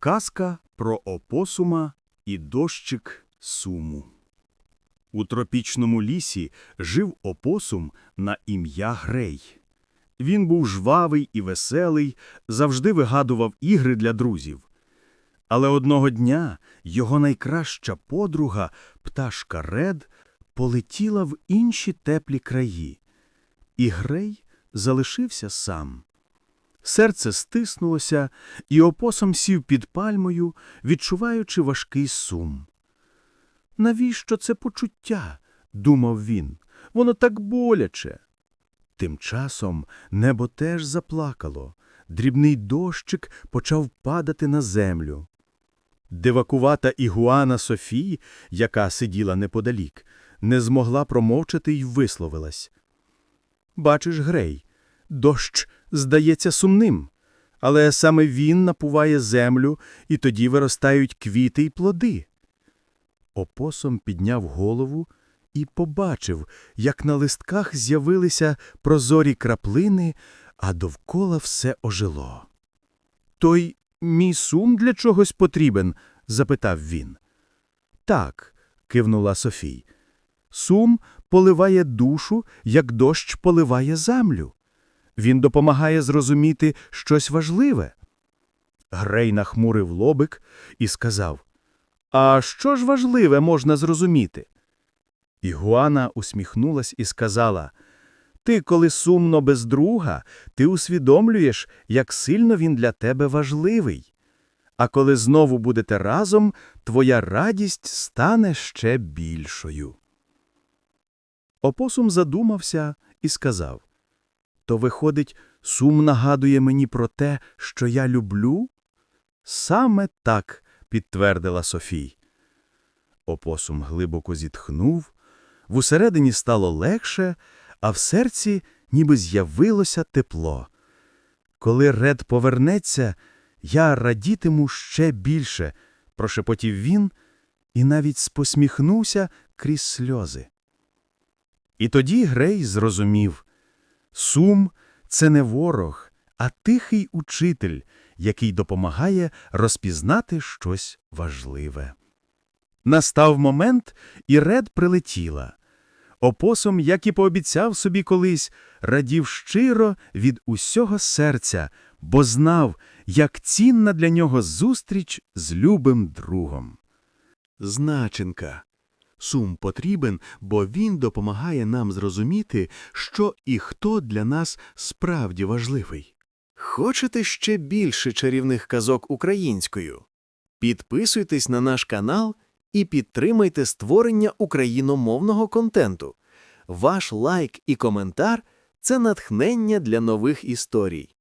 Казка про опосума і дощик суму. У тропічному лісі жив опосум на ім'я Грей. Він був жвавий і веселий, завжди вигадував ігри для друзів. Але одного дня його найкраща подруга, пташка Ред, полетіла в інші теплі краї, і Грей залишився сам. Серце стиснулося, і опосом сів під пальмою, відчуваючи важкий сум. Навіщо це почуття? думав він. Воно так боляче. Тим часом небо теж заплакало. Дрібний дощик почав падати на землю. Дивакувата ігуана Софії, яка сиділа неподалік, не змогла промовчати й висловилась. Бачиш, Грей, дощ здається сумним, але саме він напуває землю, і тоді виростають квіти й плоди. Опосом підняв голову і побачив, як на листках з'явилися прозорі краплини, а довкола все ожило. Той мій сум для чогось потрібен? запитав він. Так, кивнула Софій. Сум поливає душу, як дощ поливає землю. Він допомагає зрозуміти щось важливе. Грей нахмурив лобик і сказав А що ж важливе можна зрозуміти? Ігуана усміхнулась і сказала Ти, коли сумно без друга, ти усвідомлюєш, як сильно він для тебе важливий. А коли знову будете разом, твоя радість стане ще більшою. Опосум задумався і сказав То, виходить, сум нагадує мені про те, що я люблю? Саме так, підтвердила Софій. Опосум глибоко зітхнув, усередині стало легше, а в серці ніби з'явилося тепло. Коли Ред повернеться, я радітиму ще більше, прошепотів він і навіть посміхнувся крізь сльози. І тоді Грей зрозумів сум це не ворог, а тихий учитель, який допомагає розпізнати щось важливе. Настав момент, і Ред прилетіла. Опосум, як і пообіцяв собі колись, радів щиро від усього серця, бо знав, як цінна для нього зустріч з любим другом. Значенка. Сум потрібен, бо він допомагає нам зрозуміти, що і хто для нас справді важливий. Хочете ще більше чарівних казок українською? Підписуйтесь на наш канал і підтримайте створення україномовного контенту. Ваш лайк і коментар це натхнення для нових історій.